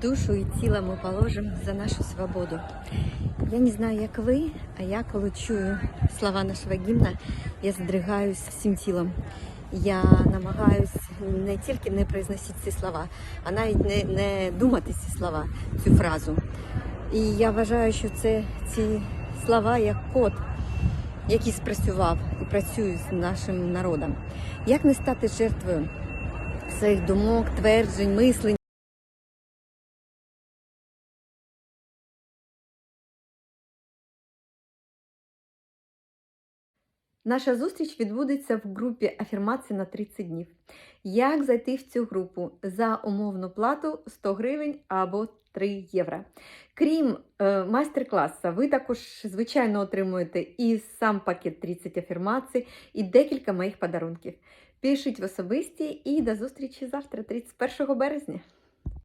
Душу и тело мы положим за нашу свободу. Я не знаю, як ви, а я коли чую слова нашого гімна, я здригаюсь всім тілом. Я намагаюсь не тільки не произносити ці слова, а навіть не, не думати ці слова, цю фразу. І я вважаю, що це ці слова як код, який спрацював і працює з нашим народом. Як не стати жертвою своїх думок, тверджень, мислень? Наша зустріч відбудеться в групі афірмації на 30 днів. Як зайти в цю групу за умовну плату 100 гривень або 3 євро. Крім е, майстер-класу, ви також, звичайно, отримуєте і сам пакет 30 афірмацій, і декілька моїх подарунків. Пишіть в особисті і до зустрічі завтра, 31 березня.